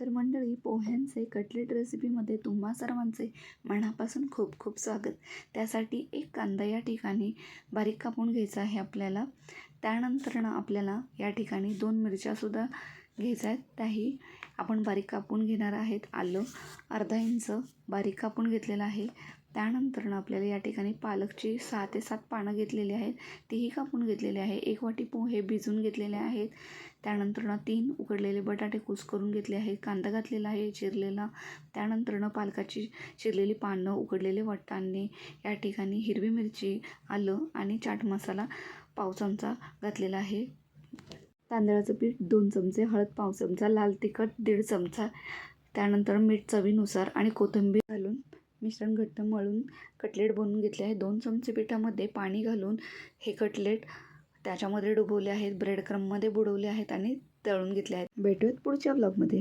तर मंडळी पोह्यांचे कटलेट रेसिपीमध्ये तुम्हा सर्वांचे मनापासून खूप खूप स्वागत. त्यासाठी एक कांदा या ठिकाणी बारीक कापून घ्यायचा आहे आपल्याला. त्यानंतर ना आपल्याला या ठिकाणी दोन मिरच्यासुद्धा घ्यायच्या आहेत. त्याही आपण बारीक कापून घेणार आहेत. आलं अर्धा इंच बारीक कापून घेतलेलं आहे. त्यानंतर ना आपल्याला या ठिकाणी पालकची सहा ते सात पानं घेतलेली आहेत. तीही कापून घेतलेली आहे. एक वाटी पोहे भिजून घेतलेले आहेत. त्यानंतर ना तीन उकडलेले बटाटे कुस करून घेतले आहेत. कांदा घातलेला आहे चिरलेला. त्यानंतर ना पालकाची चिरलेली पानं उकडलेले वाटाणे या ठिकाणी हिरवी मिरची आलं आणि चाट मसाला पाव चमचा घातलेला आहे. तांदळाचं पीठ दोन चमचे हळद पाव चमचा लाल तिखट दीड चमचा त्यानंतर मीठ चवीनुसार आणि कोथिंबीर घालून मिश्रण घट्ट मळून कटलेट बनवून घेतले आहे. दोन चमचे पिठामध्ये पाणी घालून हे कटलेट त्याच्यामध्ये डुबवले आहेत ब्रेड क्रममध्ये बुडवले आहेत आणि तळून घेतले आहेत. भेटूयात पुढच्या ब्लॉगमध्ये